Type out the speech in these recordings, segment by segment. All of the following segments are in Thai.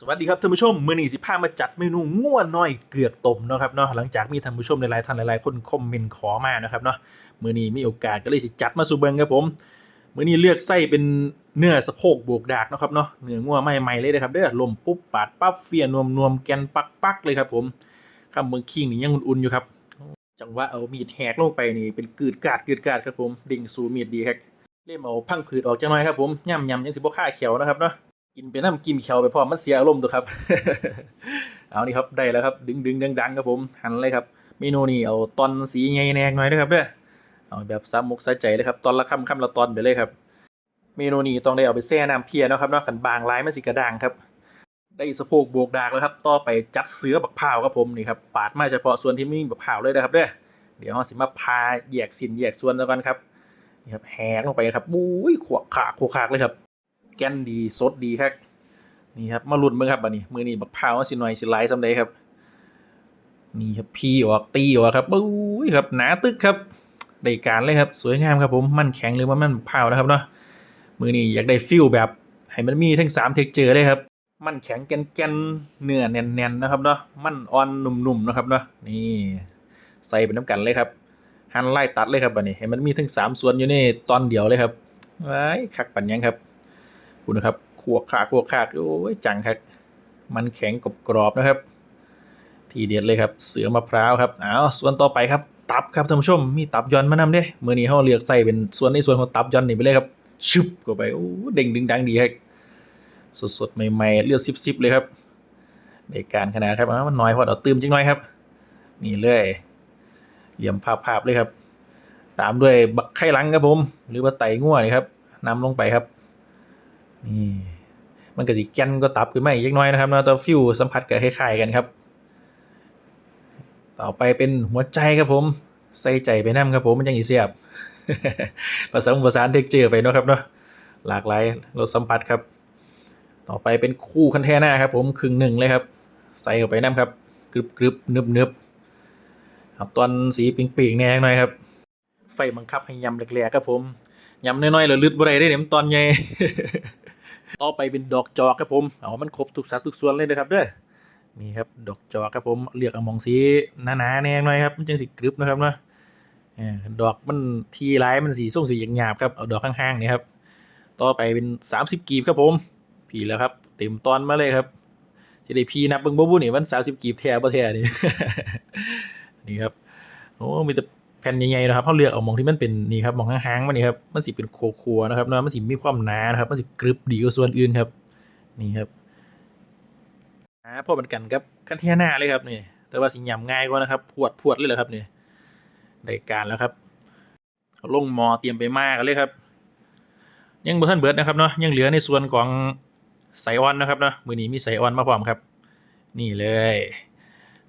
สวัสดีครับท่านผู้ชมมื้อนี้สิพามาจัดเมนูง่วนน้อยเกือกต้มเนาะครับเนาะหลังจากมีท่านผู้ชมหลายๆท่านหลายๆคนคอมเมนต์ขอมานะครับเนาะมื้อนี้มีโอกาสก็เลยสิจัดมาสู่เบิงครับผมมื้อนี้เลือกไส้เป็นเนื้อสะโพกบวกดากนะครับเนาะเนื้องัวใหม่ๆเลยนะครับเด้อลมปุ๊บปาดปั๊บเฟียนวมนวมๆแกนปักปักเลยครับผมคำเมืองคิงนี่ยังอุ่นๆอยู่ครับจังหวะเอามีดแหกลงไปนี่เป็นกึดกาดกึดกาดครับผมดิ่งสู่มีดดีครับเล่มเอาพังผืดออกจังหน่อยครับผมย่ำๆยังสิบ่ค่าเขียวนะครับเนาะ กินไปน้ำกินเขียวไปพร้อมมันเสียอารมณ์ตัวครับ เอานี่ครับได้แล้วครับ ดึงดึงดังดังๆครับผมหันเลยครับเมนูนี้เอาตอนสีใหญ่แนงหน่อยนะครับเด้อเอาแบบซ้ำมุกใส่ใจเลยครับตอนละคำคำละตอนไปเลยครับ เมนูนี้ต้องได้เอาไปแช่น้ำเพียนะครับเนาะขันบางลายมันสิกระด่างครับ ได้สะโพกบวกดากแล้วครับต่อไปจัดเสือบักพาวครับผมนี่ครับปาดมาเฉพาะส่วนที่ไม่มีบักพาวเลยนะครับเด้อเดี๋ยวเราสิมาพาแยกสินแยกส่วนแล้วกันครับนี่ครับแหกลงไปครับบุ้ยขวกขากขวกขากเลยครับ แกนดีสดดีครับนี่ครับมาลุ้นเบิ่งครับบัดนี้ มือนี้บักพร้าวสิหน่อยสิหลายสำใดครับ นี่ครับพี่ออกตีออกครับปุ้ยครับหนาตึกครับได้การเลยครับ สวยงามครับผมมันแข็งหรือว่ามันพาวนะครับเนาะมือนี้อยากได้ฟิลแบบให้มันมีทั้งสามเทคเจอร์เลยครับ มันแข็งแกนๆเนื้อแน่นๆนะครับเนาะมันอ่อนนุ่มๆนะครับเนาะนี่ใส่เป็นน้ำกันเลยครับหั่นไล่ตัดเลยครับบัดนี้ให้มันมีทั้งสามส่วนอยู่ในตอนเดียวเลยครับไว้คักปันยังครับ คุณนะครับขวขาขวขาดโอ้ยจังครับ มันแข็งกรอบกรอบๆนะครับ ทีเด็ดเลยครับ เสือมะพร้าวครับเอาส่วนต่อไปครับ ตับครับท่านผู้ชม มีตับยอนมานำเด้เมื่อนี้เขาเลือกใส่เป็นส่วนในส่วนของตับยอนนี่ไปเลยครับชึบเข้าไปโอ้เด้งดึงดังดีครับสดๆใหม่ๆเลือดซิบๆเลยครับในการขนาดครับอ้ามันน้อยพอเอาตื้มจังน้อยครับ นี่เลย เหลี่ยมภาพๆเลยครับ ตามด้วยบักไข่หลังครับผม หรือว่าไตง่วนครับนำลงไปครับ นี่มันก็สิแกนก็ตับขึ้นมาอีกเล็กน้อยนะครับเนาะแต่ฟิวสัมผัสก็คล้ายๆกันครับ ต่อไปเป็นหัวใจครับผม ใส่ใจไปน้ำครับผมมันยังอีเสียบผสมผสานเท็กเจอร์ไปเนาะครับเนาะหลากหลายรสสัมผัสครับ ต่อไปเป็นคู่คันแทน่าครับ ผมครึ่งหนึ่งเลยครับ ใส่เข้าไปน้ำครับกรึบกรึบเนึบนึบครับตอนสีปิงปิงแนงหน่อยครับ ไฟบังคับให้ยำแหลกๆครับผมยำน้อยๆแล้วลึดบ่ได้ได้เนี่ยมันตอนใหญ่ ต่อไปเป็นดอกจอกครับผมเอามันครบทุกสัดทุกส่วนเลยนะครับเด้อนี่ครับดอกจอกครับผมเรียกเอามองสีหนาๆแนงหน่อยครับมันจังสิกรึบนะครับเนาะดอกมันทีร้ายมันสีส้มสีหยาบครับเอาดอกข้างๆนี่ครับต่อไปเป็นสามสิบกีบครับผมผีแล้วครับ เต็มตอนมาเลยครับจะได้พีนับเบิ่งบ่บุนี่มันสามสิบกีบแท้บ่แท้นี่นี่ครับโอ้มีแต่ ผ่นใหญ่ๆนะครับเขาเลือกเอามองที่มันเป็นนี่ครับมองห้างๆมันนี่ครับมันสิเป็นโครัวๆนะครับนะมันสิมีความหนานะครับ มันสิกรึบดีกว่าส่วนอื่นครับ นี่ครับหาพอเหมือนกันครับกันเทียหน้าเลยครับนี่ แต่ว่าสิยำง่ายกว่านะครับ พวดพวดเลยเหรอครับนี่ได้การแล้วครับเอาลงมอเตรียมไปมากเลยครับ ยังบ่ทันเบิดนะครับเนาะยังเหลือในส่วนของไสออนนะครับเนาะมือนี้มีไสออนมาพร้อมครับ นี่เลย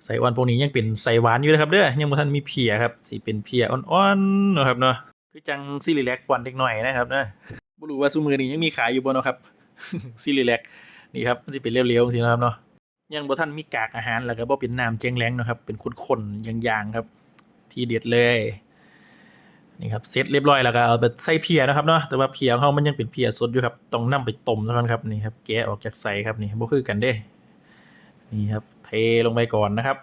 ไสออนพวกนี้ยังเป็นไสหวานอยู่นะครับเด้อยังบ่ทันมีเพียครับสิเป็นเพียอ่อนๆนะครับเนาะคือจังซิลิแลกปอนเล็กหน่อยนะครับนะบ่รู้ว่าซุมือนี้ยังมีขายอยู่บ่เนาะครับซิลิแลกนี่ครับมันสิเป็นเรียวๆจังทีนะครับเนาะยังบ่ทันมีกากอาหารแล้วก็บ่เป็นน้ำแจ้งแรงนะครับ เป็นข้นๆยางๆครับ ที่เด็ดเลยนี่ครับเสร็จเรียบร้อยแล้วก็เอาไปใส่เพียนะครับเนาะแต่ว่าเพียของเขามันยังเป็นเพียสดอยู่ครับต้องนํไปต้มซะก่อนครับนี่ครับแกะออกจากใส่ครับนี่บ่คือกันเด้ นี่ครับ เทลงไปก่อนนะครับ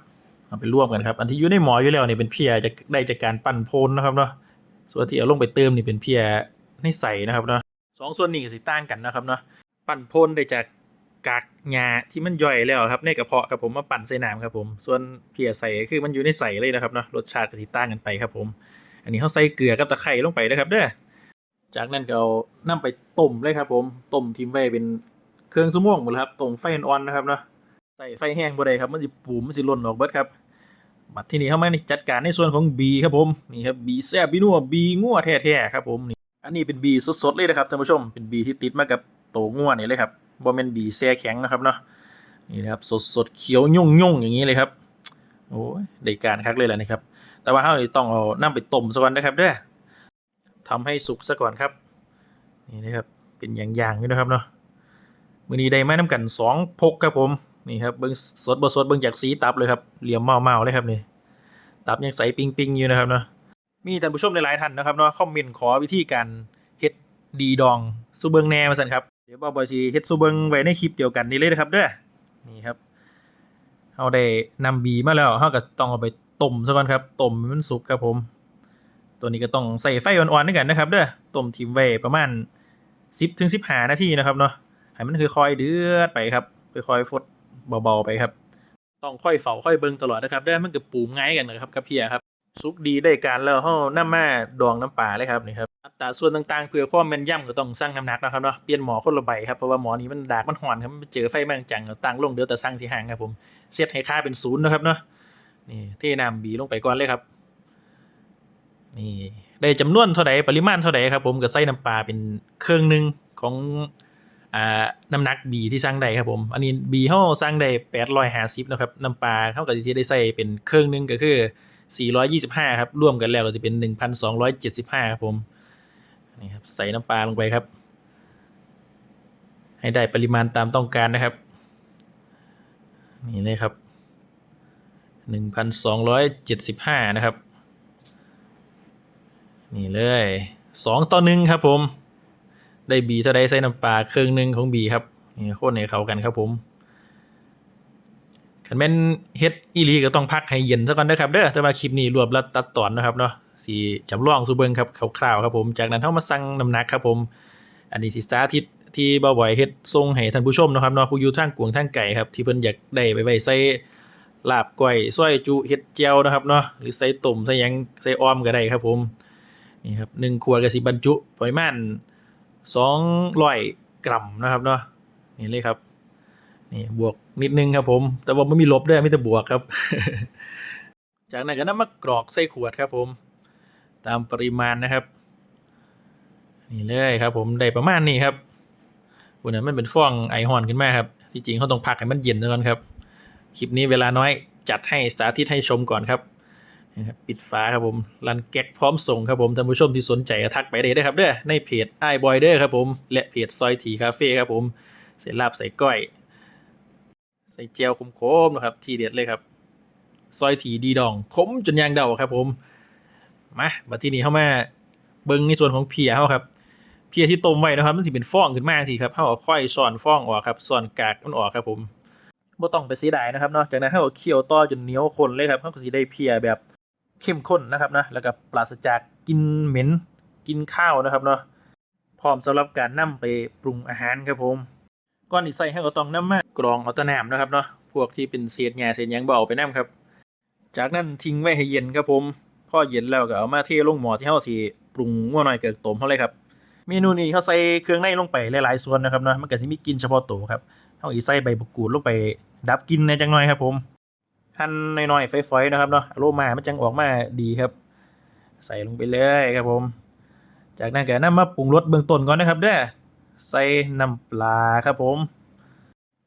เอาไปร่วมกันครับ อันที่อยู่ในหมออยู่แล้วเนี่ยเป็นเพียจะได้จากการปั่นโพนนะครับเนาะส่วนที่เอาลงไปเติมนี่เป็นเพียในใส่นะครับเนาะสองส่วนนี้ก็สิต่างกันนะครับเนาะปั่นโพนได้จากกากหญ้าที่มันย่อยแล้วครับในกระเพาะครับผมมาปั่นใส่น้ำครับผม ส่วนเพียใส่คือมันอยู่ในใส่เลยนะครับเนาะรสชาติก็สิต่างกันไปครับผม อันนี้เขาใส่เกลือกับตะไคร้ลงไปนะครับเด้อจากนั้นก็เอานํไปต้มเลยครับผมต้มทิ้งไว้เป็นเครื่องสมวงหมดแล้วครับต้มไฟอ่อนนะครับเนาะ ส่ไฟแห้งบ่ได้ครับมันสิปูมมันสิล่นออกเบิดครับบัดที่นี้เข้ามาในจัดการในส่วนของบีครับผมนี่ครับบีแซ่บบีนัวบีงัวแท้ๆครับผมนี่อันนี้เป็นบีสดๆเลยนะครับท่านผู้ชมเป็นบีที่ติดมากับโตงัวนี่เลยครับบ่แม่นบีแช่แข็งนะครับเนาะนี่นะครับสดๆเขียวยุ่งๆอย่างนี้เลยครับโอ้ยได้การคักเลยแหละนี่ครับ แต่ว่าเราต้องเอาน้ำไปต้มซะก่อนนะครับเด้อทำให้สุกซะก่อนครับนี่นะครับเป็นอย่างๆนี่นะครับเนาะมื้อนี้ได้มาน้ำกันสองพกครับผม นี่ครับเบิ้งสดบ่สดเบิ้งจากสีตับเลยครับเหลี่ยมเมาๆเลยครับนี่ตับยังใสปิงๆอยู่นะครับเนาะมีท่านผู้ชมหลายๆท่านนะครับเนาะคอมเมนต์ขอวิธีการเฮ็ดดีดองซูเบิงแน่มาสั่นครับเดี๋ยวบ่าวบอยสิเฮ็ดซูเบิงไว้ในคลิปเดียวกันนี้เลยนะครับเด้อนี่ครับเราได้นำบีมาแล้วเราก็ต้องเอาไปต้มซะก่อนครับต้มมันสุกครับผม ตัวนี้ก็ต้องใส่ไฟอ่อนๆด้วยกันนะครับเด้อต้มทิ้งไว้ประมาณ 10ถึง15 นาทีนะครับเนาะให้มันค่อยๆเดือดไปครับค่อยๆฟด เบาๆไปครับ ต้องค่อยเฝ้าค่อยเบิ่งตลอดนะครับเด้อมันก็ปรุงง่ายกันนะครับกับเพียครับสุกดีได้การแล้วเฮานำมาดองน้ำปลาเลยครับนี่ครับอัตราส่วนต่างๆเพื่อความแม่นยำก็ต้องสั่งน้ำหนักนะครับเนาะเปลี่ยนหมอคนละใบครับเพราะว่าหมอนี้มันดากมันหอนครับมันเจอไฟแม่งจังก็ตั้งลงเดี๋ยวแต่สั่งสิห่างครับผมเซตให้ค่าเป็นศูนย์นะครับเนาะนี่เทน้ำบีลงไปก่อนเลยครับ นี่ได้จำนวนเท่าใดปริมาณเท่าใดครับผมก็ใส่น้ำปลาเป็นเครื่องหนึงของ อ่าน้ำหนักบีที่สั่งได้ครับผม อันนี้บีเฮาสั่งได้850นะครับ น้ำปลาเฮาก็สิได้ใส่เป็นเครื่องหนึงก็คือ425ครับ รวมกันแล้วก็จะเป็น1,275ครับผมนี่ครับใส่น้ำปลาลงไปครับ ให้ได้ปริมาณตามต้องการนะครับ นี่เลยครับ1,275นสองร้อยเจ็ดสิบห้านะครับ นี่เลย2ต่อหนึ่งครับผม ได้บีเท่าใดใส่น้ำปลาเครื่องหนึ่งของบีครับนี่โคตรในเขากันครับผมคันแม่นเฮ็ดอีลีก็ต้องพักให้เย็นซะก่อนนะครับเด้อแต่ว่าคลิปนี้รวบรัดตัดตอนนะครับเนาะสิจำลองสูเบิงครับคร่าวๆครับผมจากนั้นเฮามาสั่งน้ำหนักครับผม อันนี้สิสาธิตที่บ่บ่อยเฮ็ดส่งให้ท่านผู้ชมนะครับเนาะผู้อยู่ทางกวงทางไกลครับที่เพิ่นอยากได้ไปไว้ใส่ลาบก้อยซอยจุเฮ็ดแจ่วนะครับเนาะหรือใส่ต้มใส่หยังใส่อ้อมก็ได้ครับผมนี่ครับ1ขวดก็สิบรรจุปริมาณ 200 กรัมนะครับเนาะนี่เลยครับนี่บวกนิดนึงครับผม แต่ว่าไม่มีลบด้วยมีแต่บวกครับ จากนั้นก็นำมากรอกใส่ขวดครับผม ตามปริมาณนะครับ นี่เลยครับ ผมได้ประมาณนี้ครับวันนั้นมันเป็นฟองไอฮอนขึ้นมาครับที่จริงเขาต้องพักให้มันเย็นก่อนครับ คลิปนี้เวลาน้อยจัดให้สาธิตให้ชมก่อนครับ นะครับปิดฝาครับผมรันแก๊กพร้อมส่งครับผมท่านผู้ชมที่สนใจก็ทักไปได้เลยครับเด้อในเพจไอบอยเด้อครับผมและเพจซอยทีคาเฟ่ครับผมใส่ลาบใส่ก้อย ใส่เจียวคมๆนะครับ ทีเด็ดเลยครับ ซอยถีดีดองขมจนยางเดาครับผมมาบัดที่นี้เข้ามาเบิ้งในส่วนของเพียเขาครับเพียที่ต้มไว้นะครับ มันสิเป็นฟองขึ้นมาสิครับเขาเอาค่อยซ่อนฟองออกครับซ่อนกากมันออกครับผมบ่ต้องไปเสียดายนะครับเนาะจากนั้นเขาเอาเคี่ยวต่อจนเหนียวข้นเลยครับเขาก็สิได้เพียแบบ เข้มข้นนะครับนะแล้วก็ปราศจากกินเหม็นกินข้าวนะครับเนาะพร้อมสำหรับการนำไปปรุงอาหารครับผมก่อนที่ใส่ให้ก็ต้องนำมากรองเอาตะน้ำนะครับเนาะพวกที่เป็นเศษหญ้าเศษหยังเบาไปน้ำครับ จากนั้นทิ้งไว้ให้เย็นครับผมพอเย็นแล้วก็เอามาเทลงหม้อที่เฮาสิปรุงงัวหน่อยเกิดต้มเฮาเลยครับเมนูนี้เขาใส่เครื่องในลงไปหลายๆส่วนนะครับเนาะมันก็สิมีกลิ่นเฉพาะตัวครับเฮาอีใส่ใบมะกรูดลงไปดับกลิ่นในจังหน่อยครับผม หั่นน้อยๆฝอยๆนะครับเนาะโรมามันจังออกมาดีครับ ใส่ลงไปเลยครับผม จากนั้นก็นำมาปรุงรสเบื้องต้นก่อนนะครับเด้อใส่น้ำปลาครับผม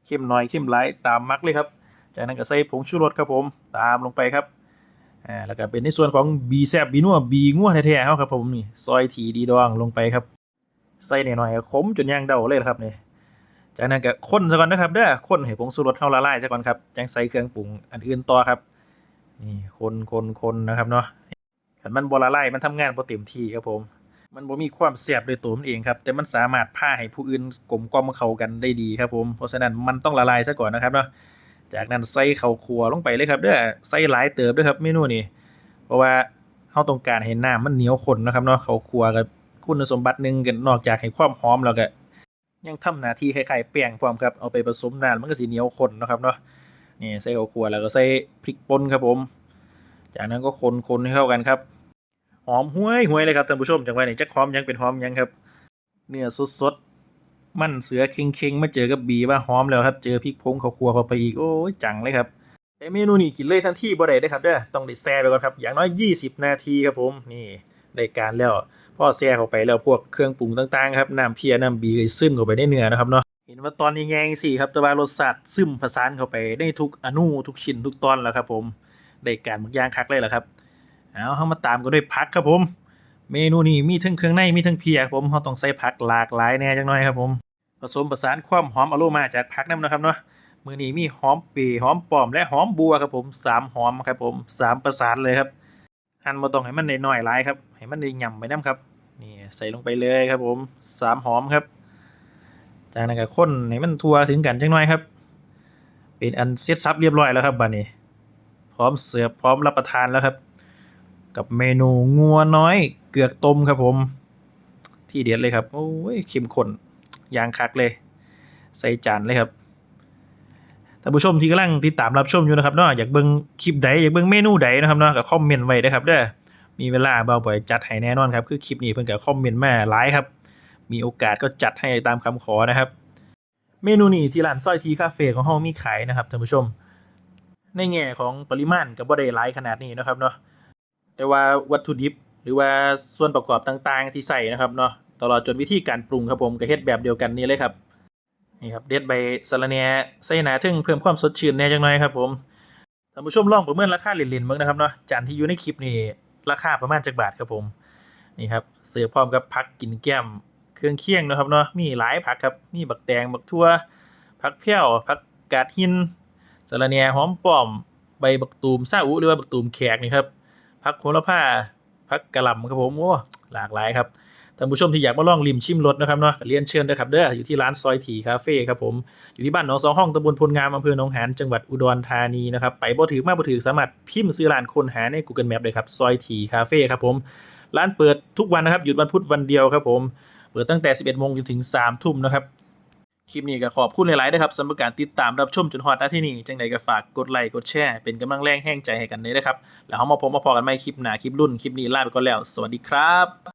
เข้มน้อยเข้มหลายตามมักเลยครับ จากนั้นก็ใส่ผงชูรสครับผม ตามลงไปครับอ่าแล้วก็เป็นในส่วนของบีแซบบีนัวบีงัวแท้ๆเขาครับผมนี่ซอยถีดีดองลงไปครับ ใส่หน่อยๆขมจนย่างเดาเลยครับเนี่ จากนั้นก็คนซะก่อนนะครับเด้อคนให้ผงชูรสเฮาละลายซะก่อนครับจังใส่เครื่องปรุงอันอื่นต่อครับ นี่คนคนคนนะครับเนาะคันมันบละลายมันทำงานบ่เต็มที่ครับผม มันบ่มีความแซ่บโดยตัวมันเองครับ แต่มันสามารถพาให้ผู้อื่นกลมกล่อมเข้ากันได้ดีครับผม เพราะฉะนั้นมันต้องละลายซะก่อนนะครับเนาะ จากนั้นใส่ข้าวคั่วลงไปเลยครับเด้อใส่หลายเติบด้วยครับเมนูนี้ เพราะว่าเฮาต้องการให้น้ำมันเหนียวข้นนะครับเนาะข้าวคั่วก็คุณสมบัติหนึงก็นอกจากให้ความหอมแล้วก็ ยังทำหน้าที่คล้ายๆแป้งพร้อมครับเอาไปผสมน้ำมันก็สิเหนียวข้นนะครับเนาะนี่ใส่ข้าวคั่วแล้วก็ใส่พริกป่นครับผม จากนั้นก็คนๆให้เข้ากันครับหอมห้วยห้วยเลยครับท่านผู้ชมจังไว้นี่จักหอมยังเป็นหอมยังครับ เนื้อสดๆมันเสือเค็งๆมาเจอกับบีว่าหอมแล้วครับเจอพริกพงข้าวคั่วเข้าไปอีกโอ้ยจังเลยครับแต่เมนูนี้กินเลยทันทีบ่ได้เด้ครับเด้อต้องได้แช่ไปก่อนครับอย่างน้อย 20 นาทีครับผมนี่ได้การแล้ว พ่อแช่เข้าไปแล้วพวกเครื่องปรุงต่างๆครับน้ำเพียน้ำบีซึมเข้าไปในเนื้อนะครับเนาะเห็นว่าตอนนี้แงงสิครับแต่ว่ารสชาติซึมผสานเข้าไปในทุกอนูทุกชิ้นทุกตอนแล้วครับ ผมได้การบางอย่างคักเลยล่ะครับเอาเฮามาตามกันด้วยผักครับผม เมนูนี้มีทั้งเครื่องในมีทั้งเพียผมเฮาต้องใส่ผักหลากหลายแน่จังหน่อยครับผมผสมผสานความหอมอโรมาจากผักนํนะครับเนาะมือนี้มีหอมปีหอมปอมและหอมบัวครับผมสามหอมครับผมสามประสานเลยครับ หั่นบ่ต้องให้มันน้อยๆหลายครับให้มันได้ย่ำไปนํครับนี่ใส่ลงไปเลยครับผมสามหอมครับ จากนั้นก็คนให้มันทั่วถึงกันจังหน่อยครับ เป็นอันเสร็จสับเรียบร้อยแล้วครับบัดนี้ พร้อมเสิร์ฟพร้อมรับประทานแล้วครับ กับเมนูงัวน้อยเกือกต้มครับผม ที่เด็ดเลยครับโอ้ยเข้มข้นยางคักเลย ใส่จานเลยครับ ท่านผู้ชมที่กำลังติดตามรับชมอยู่นะครับเนาะอยากเบิ่งคลิปใดอยากเบิ่งเมนูใดนะครับเนาะก็คอมเมนต์ไว้นะครับเด้อมีเวลาเบาบ่อยจัดให้แน่นอนครับคือคลิปนี้เพิ่นก็คอมเมนต์มาหลายครับ มีโอกาสก็จัดให้ตามคำขอนะครับ เมนูนี้ที่ร้านสร้อยทีคาเฟ่ของเฮามีขายนะครับท่านผู้ชม ในแง่ของปริมาณก็บ่ได้หลายขนาดนี้นะครับเนาะแต่ว่าวัตถุดิบหรือว่าส่วนประกอบต่างๆที่ใส่นะครับเนาะตลอดจนวิธีการปรุงครับผมก็เฮ็ดแบบเดียวกันนี่เลยครับ นี่ครับเด็ดใบสะระแหน่ใส่หนาถึงเพิ่มความสดชื่นแน่จังหน่อยครับผมท่านผู้ชมลองประเมินราคาเล่นๆเบิ่งนะครับเนาะจานที่อยู่ในคลิปนี่ราคาประมาณจักบาทครับผมนี่ครับเสิร์ฟพร้อมกับผักกินแก้มเครื่องเคียงนะครับเนาะมีหลายผักครับมีบักแตงบักทั่วผักเพี้ยวผักกาดหินสะระแหน่หอมป้อมใบบักตูมซาอุหรือว่าบักตูมแขกนี่ครับผักโหระพาผักกะหล่ำครับผมโอ้หลากหลายครับ ท่านผู้ชมที่อยากมาลองริมชิมรสนะครับเนาะเรียนเชิญด้วยครับเด้ออยู่ที่ร้านซอยถีคาเฟ่ครับผมอยู่ที่บ้านหนองสองห้องตำบลพลงามอำเภอหนองหานจังหวัดอุดรธานีนะครับไปบ่ถือมาบ่ถือสามารถพิมพ์ซื้อร้านคนหาใน Google Map เลยครับซอยถีคาเฟ่ครับผมร้านเปิดทุกวันนะครับหยุดวันพุธวันเดียวครับผมเปิดตั้งแต่ 11โมงจนถึง3ทุ่มนะครับคลิปนี้ก็ขอบคุณหลายๆนะครับสำหรับการติดตามรับชมจนฮอดนาที่นี่จังใดก็ฝากกดไลค์กดแชร์เป็นกำลังแรงแห้งใจให้กันเลยนะครับ แล้วเรามาพบมาพอกันใหม่คลิปหน้าคลิปรุ่นคลิปนี้ลาไปก่อนแล้ว สวัสดีครับ